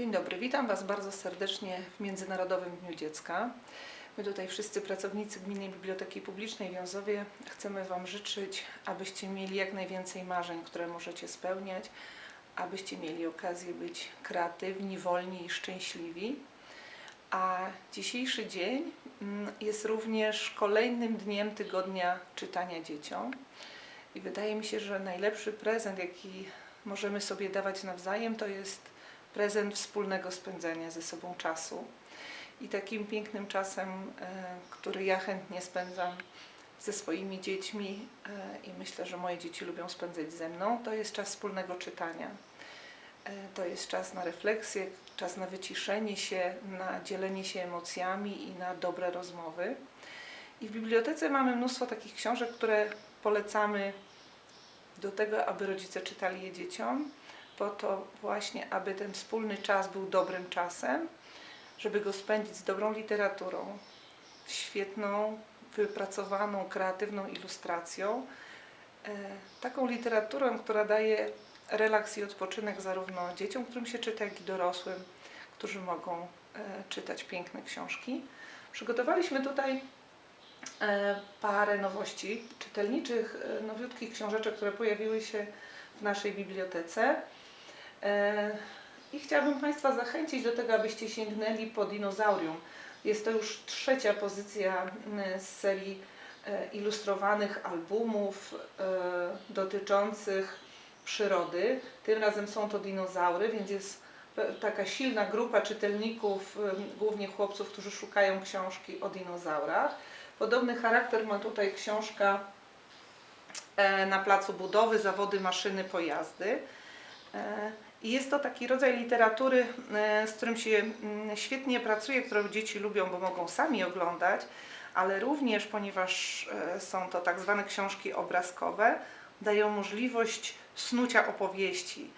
Dzień dobry, witam Was bardzo serdecznie w Międzynarodowym Dniu Dziecka. My tutaj wszyscy pracownicy Gminnej Biblioteki Publicznej Wiązowie chcemy Wam życzyć, abyście mieli jak najwięcej marzeń, które możecie spełniać, abyście mieli okazję być kreatywni, wolni i szczęśliwi. A dzisiejszy dzień mm, jest również kolejnym dniem tygodnia czytania dzieciom. I wydaje mi się, że najlepszy prezent, jaki możemy sobie dawać nawzajem, to jest prezent wspólnego spędzania ze sobą czasu. I takim pięknym czasem, e, który ja chętnie spędzam ze swoimi dziećmi e, i myślę, że moje dzieci lubią spędzać ze mną, to jest czas wspólnego czytania. E, To jest czas na refleksję, czas na wyciszenie się, na dzielenie się emocjami i na dobre rozmowy. I w bibliotece mamy mnóstwo takich książek, które polecamy do tego, aby rodzice czytali je dzieciom, po to właśnie, aby ten wspólny czas był dobrym czasem, żeby go spędzić z dobrą literaturą, świetną, wypracowaną, kreatywną ilustracją, e, taką literaturą, która daje relaks i odpoczynek zarówno dzieciom, którym się czyta, jak i dorosłym, którzy mogą e, czytać piękne książki. Przygotowaliśmy tutaj e, parę nowości czytelniczych, nowiutkich książeczek, które pojawiły się w naszej bibliotece. E, I chciałabym Państwa zachęcić do tego, abyście sięgnęli po dinozaurium. Jest to już trzecia pozycja m, z serii e, ilustrowanych albumów e, dotyczących przyrody. Tym razem są to dinozaury, więc jest taka silna grupa czytelników, głównie chłopców, którzy szukają książki o dinozaurach. Podobny charakter ma tutaj książka na placu budowy, zawody, maszyny, pojazdy. E, I jest to taki rodzaj literatury, e, z którym się mm, świetnie pracuje, którą dzieci lubią, bo mogą sami oglądać, ale również, ponieważ e, są to tak zwane książki obrazkowe, dają możliwość snucia opowieści.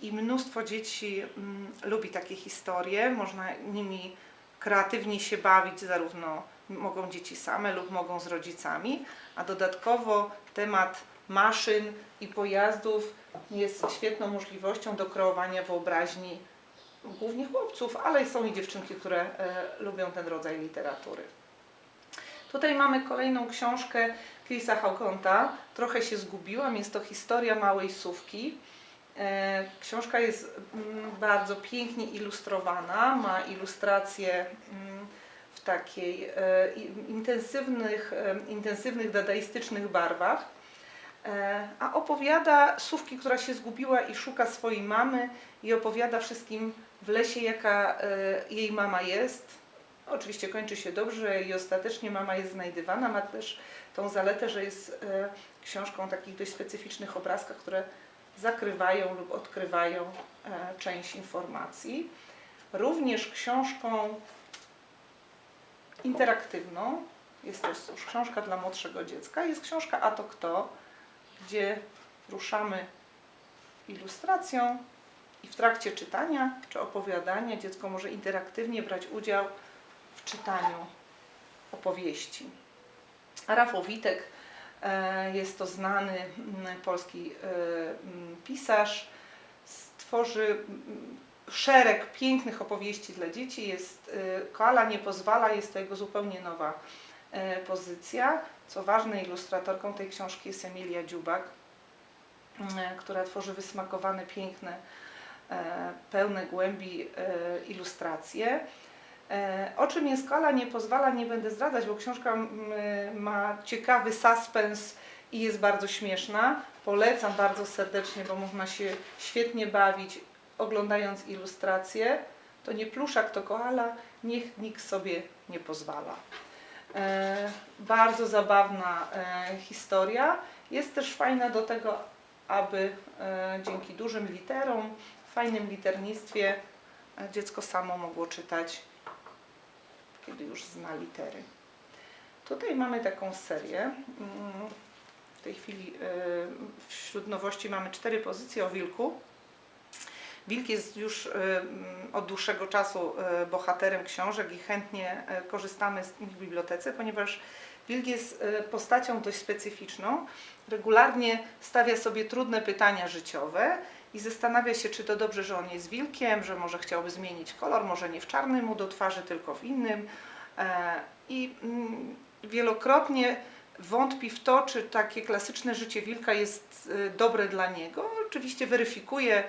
I mnóstwo dzieci mm, lubi takie historie, można nimi kreatywnie się bawić, zarówno mogą dzieci same lub mogą z rodzicami, a dodatkowo temat maszyn i pojazdów jest świetną możliwością do kreowania wyobraźni głównie chłopców, ale są i dziewczynki, które e, lubią ten rodzaj literatury. Tutaj mamy kolejną książkę Chrisa Haukonta. Trochę się zgubiłam, jest to historia małej sówki. E, Książka jest mm, bardzo pięknie ilustrowana, ma ilustracje mm, w takiej e, intensywnych, intensywnych dadaistycznych barwach. E, A opowiada sówki, która się zgubiła i szuka swojej mamy i opowiada wszystkim w lesie, jaka e, jej mama jest. Oczywiście kończy się dobrze i ostatecznie mama jest znajdywana. Ma też tą zaletę, że jest e, książką o takich dość specyficznych obrazkach, które zakrywają lub odkrywają część informacji. Również książką interaktywną, jest już książka dla młodszego dziecka, jest książka A to kto, gdzie ruszamy ilustracją i w trakcie czytania czy opowiadania dziecko może interaktywnie brać udział w czytaniu opowieści. Rafał Witek e, jest to znany mm, polski e, mm, pisarz, stworzy mm, szereg pięknych opowieści dla dzieci. Jest e, Koala nie pozwala, jest to jego zupełnie nowa pozycja. Co ważne, ilustratorką tej książki jest Emilia Dziubak, m, która tworzy wysmakowane, piękne, e, pełne głębi e, ilustracje. E, O czym jest Koala nie pozwala, nie będę zdradzać, bo książka ma ciekawy suspens i jest bardzo śmieszna. Polecam bardzo serdecznie, bo można się świetnie bawić oglądając ilustracje. To nie pluszak, to koala, niech nikt sobie nie pozwala. E, bardzo zabawna e, historia. Jest też fajna do tego, aby e, dzięki dużym literom, fajnym liternictwie dziecko samo mogło czytać, kiedy już zna litery. Tutaj mamy taką serię. Mm, W tej chwili wśród nowości mamy cztery pozycje o wilku. Wilk jest już e, mm, od dłuższego czasu e, bohaterem książek i chętnie e, korzystamy z nich w bibliotece, ponieważ Wilk jest postacią dość specyficzną. Regularnie stawia sobie trudne pytania życiowe i zastanawia się, czy to dobrze, że on jest wilkiem, że może chciałby zmienić kolor, może nie w czarnym mu do twarzy, tylko w innym. E, I mm, wielokrotnie wątpi w to, czy takie klasyczne życie wilka jest dobre dla niego. Oczywiście weryfikuje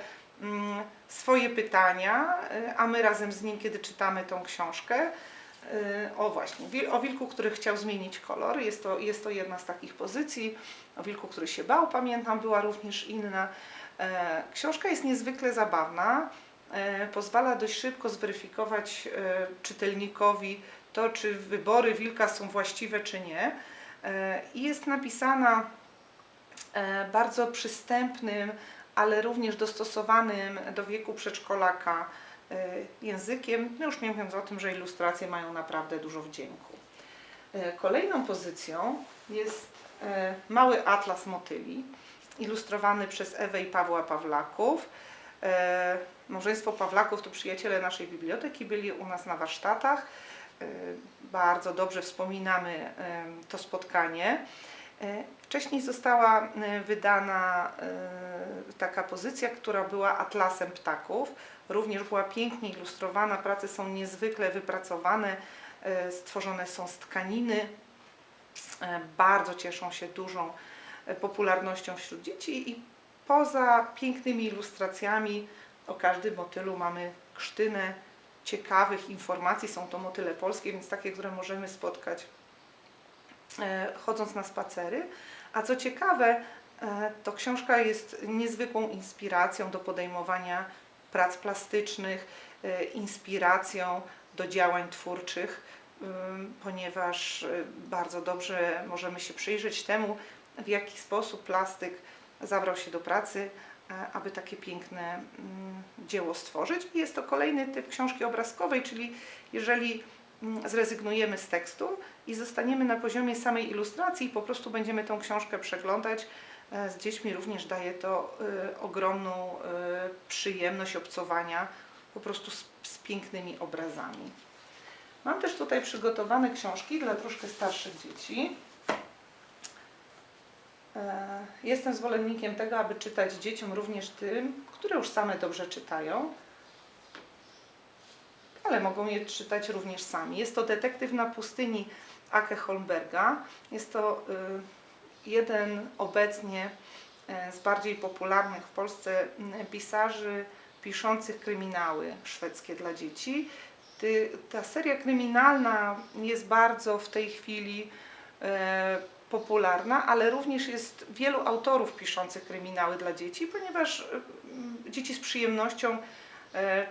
swoje pytania, e, a my razem z nim, kiedy czytamy tą książkę, e, o właśnie, o wilku, który chciał zmienić kolor. Jest to, jest to jedna z takich pozycji. O wilku, który się bał, pamiętam, była również inna. E, Książka jest niezwykle zabawna. E, Pozwala dość szybko zweryfikować e, czytelnikowi to, czy wybory wilka są właściwe, czy nie. I jest napisana bardzo przystępnym, ale również dostosowanym do wieku przedszkolaka e, językiem, no już nie mówiąc o tym, że ilustracje mają naprawdę dużo wdzięku. E, Kolejną pozycją jest e, mały atlas motyli, ilustrowany przez Ewę i Pawła Pawlaków. Małżeństwo Pawlaków to przyjaciele naszej biblioteki, byli u nas na warsztatach. Bardzo dobrze wspominamy to spotkanie. Wcześniej została e, wydana e, taka pozycja, która była atlasem ptaków. Również była pięknie ilustrowana, prace są niezwykle wypracowane, e, stworzone są z tkaniny. Bardzo cieszą się dużą popularnością wśród dzieci i poza pięknymi ilustracjami o każdym motylu mamy krztynę ciekawych informacji. Są to motyle polskie, więc takie, które możemy spotkać chodząc na spacery. A co ciekawe, e, to książka jest niezwykłą inspiracją do podejmowania prac plastycznych, e, inspiracją do działań twórczych, ponieważ e, bardzo dobrze możemy się przyjrzeć temu, w jaki sposób plastyk zabrał się do pracy, e, aby takie piękne mm, dzieło stworzyć. I jest to kolejny typ książki obrazkowej, czyli jeżeli zrezygnujemy z tekstu i zostaniemy na poziomie samej ilustracji i po prostu będziemy tą książkę przeglądać. E, Z dziećmi również daje to e, ogromną e, przyjemność obcowania po prostu z, z pięknymi obrazami. Mam też tutaj przygotowane książki dla troszkę starszych dzieci. Jestem zwolennikiem tego, aby czytać dzieciom również tym, które już same dobrze czytają, ale mogą je czytać również sami. Jest to Detektyw na pustyni Ake Holmberga. Jest to y, jeden obecnie e, z bardziej popularnych w Polsce m, pisarzy piszących kryminały szwedzkie dla dzieci. Ta seria kryminalna jest bardzo w tej chwili popularna, ale również jest wielu autorów piszących kryminały dla dzieci, ponieważ dzieci z przyjemnością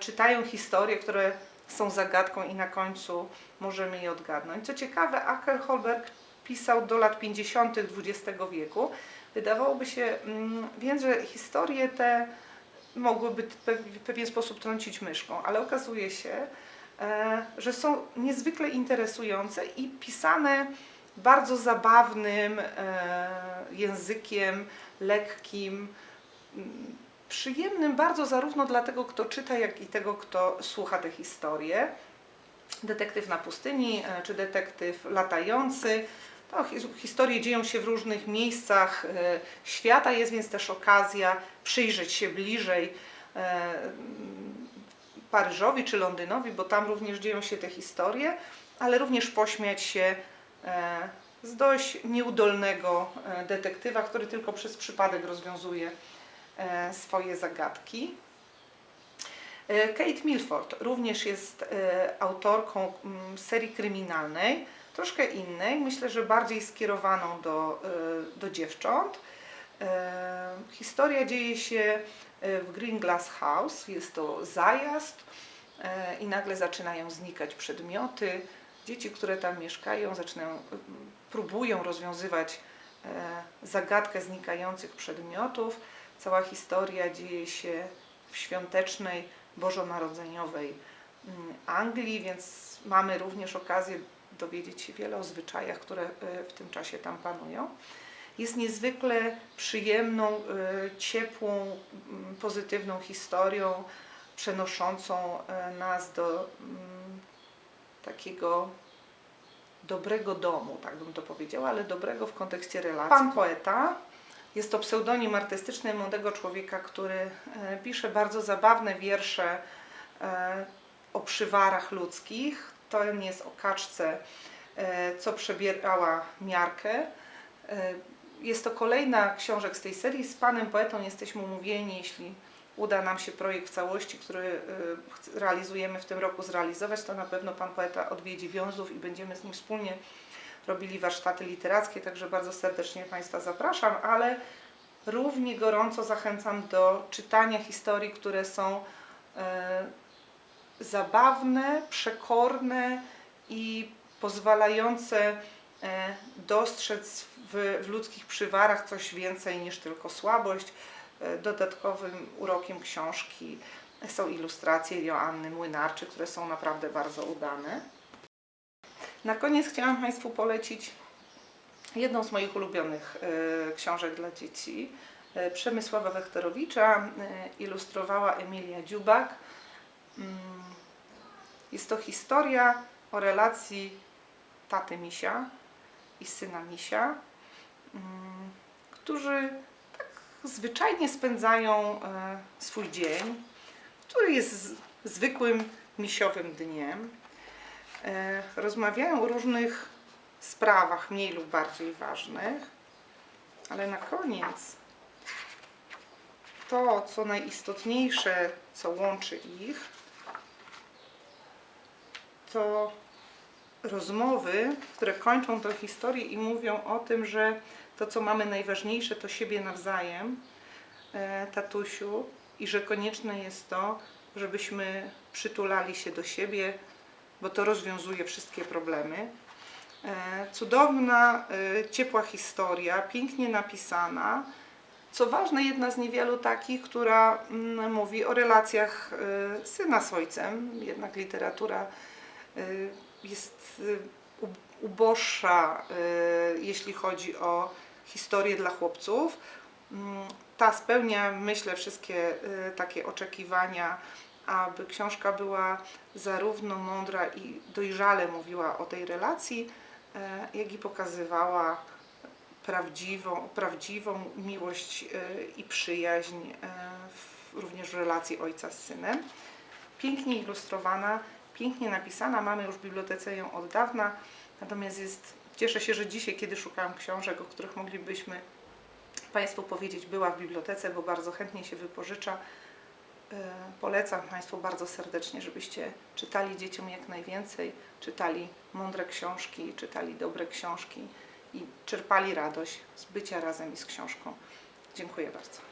czytają historie, które są zagadką i na końcu możemy je odgadnąć. Co ciekawe, Aker Holberg pisał do lat 50. XX wieku. Wydawałoby się mm, więc, że historie te mogłyby w pewien sposób trącić myszką, ale okazuje się, e, że są niezwykle interesujące i pisane bardzo zabawnym e, językiem, lekkim, mm, przyjemnym bardzo zarówno dla tego, kto czyta, jak i tego, kto słucha te historie. Detektyw na pustyni e, czy detektyw latający. To hi- historie dzieją się w różnych miejscach e, świata, jest więc też okazja przyjrzeć się bliżej e, Paryżowi czy Londynowi, bo tam również dzieją się te historie, ale również pośmiać się z dość nieudolnego detektywa, który tylko przez przypadek rozwiązuje swoje zagadki. E, Kate Milford również jest e, autorką mm, serii kryminalnej, troszkę innej, myślę, że bardziej skierowaną do, e, do dziewcząt. E, Historia dzieje się e, w Green Glass House, jest to zajazd e, i nagle zaczynają znikać przedmioty. Dzieci, które tam mieszkają, zaczynają, próbują rozwiązywać e, zagadkę znikających przedmiotów. Cała historia dzieje się w świątecznej, bożonarodzeniowej mm, Anglii, więc mamy również okazję dowiedzieć się wiele o zwyczajach, które e, w tym czasie tam panują. Jest niezwykle przyjemną, e, ciepłą, mm, pozytywną historią, przenoszącą e, nas do mm, takiego dobrego domu, tak bym to powiedziała, ale dobrego w kontekście relacji. Pan poeta Jest to pseudonim artystyczny młodego człowieka, który e, pisze bardzo zabawne wiersze e, o przywarach ludzkich. To jest o kaczce, e, co przebierała miarkę. Jest to kolejna książek z tej serii. Z panem poetą jesteśmy umówieni, jeśli uda nam się projekt w całości, który realizujemy w tym roku zrealizować, to na pewno pan poeta odwiedzi Wiązów i będziemy z nim wspólnie robili warsztaty literackie, także bardzo serdecznie Państwa zapraszam, ale równie gorąco zachęcam do czytania historii, które są e, zabawne, przekorne i pozwalające e, dostrzec w, w ludzkich przywarach coś więcej niż tylko słabość. E, Dodatkowym urokiem książki są ilustracje Joanny Młynarczy, które są naprawdę bardzo udane. Na koniec chciałam Państwu polecić jedną z moich ulubionych e, książek dla dzieci. E, Przemysława Wechterowicza e, ilustrowała Emilia Dziubak. Mm, Jest to historia o relacji taty Misia i syna Misia, mm, którzy tak zwyczajnie spędzają swój dzień, który jest zwykłym misiowym dniem. E, Rozmawiają o różnych sprawach, mniej lub bardziej ważnych, ale na koniec to, co najistotniejsze, co łączy ich, to rozmowy, które kończą tę historię i mówią o tym, że to, co mamy najważniejsze, to siebie nawzajem, e, tatusiu, i że konieczne jest to, żebyśmy przytulali się do siebie, bo to rozwiązuje wszystkie problemy. E, Cudowna, e, ciepła historia, pięknie napisana. Co ważne, jedna z niewielu takich, która mm, mówi o relacjach e, syna z ojcem. Jednak literatura jest uboższa, jeśli chodzi o historię dla chłopców. Mm, Ta spełnia, myślę, wszystkie takie oczekiwania, aby książka była zarówno mądra i dojrzale mówiła o tej relacji, e, jak i pokazywała prawdziwą, prawdziwą miłość e, i przyjaźń e, w, również w relacji ojca z synem. Pięknie ilustrowana, pięknie napisana, mamy już w bibliotece ją od dawna, natomiast jest, cieszę się, że dzisiaj, kiedy szukałam książek, o których moglibyśmy Państwu powiedzieć, była w bibliotece, bo bardzo chętnie się wypożycza. E, Polecam Państwu bardzo serdecznie, żebyście czytali dzieciom jak najwięcej, czytali mądre książki, czytali dobre książki i czerpali radość z bycia razem i z książką. Dziękuję bardzo.